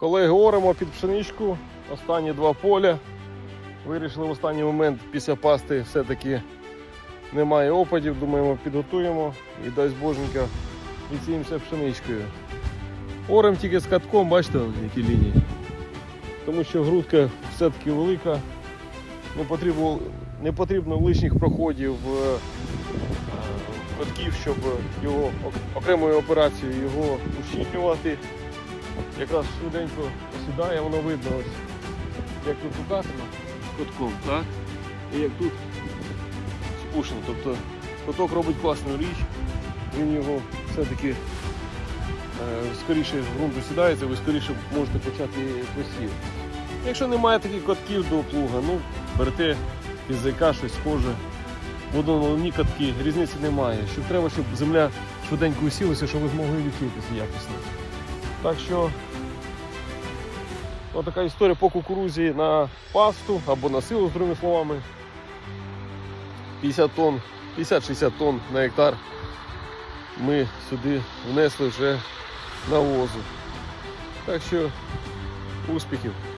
Колеги, оремо під пшеничку. Останні два поля. Вирішили в останній момент після пасти все-таки немає опадів. Думаємо, підготуємо і дасть боженька відсіємося пшеничкою. Орем тільки з катком, бачите, які лінії. Тому що грудка все-таки велика. Не потрібно, не потрібно лишніх проходів е, катків, щоб його окремою операцією його ущільнювати. Якраз швиденько посідає, воно видно ось, як тут укатано котком, так? І як тут спушено. Тобто коток робить класну річ, він його все-таки е, скоріше в ґрунту сідається, ви скоріше можете почати посів. Якщо немає таких котків до плуга, ну берете язика, щось схоже. Водоноловні катки, різниці немає. Щоб треба, щоб земля швиденько усілася, щоб ви змогли відчутися якісно. Так що така історія по кукурузі на пасту або на силу, з другими словами. 50 тонн, 50-60 тонн на гектар ми сюди внесли вже навозу. Так що успіхів!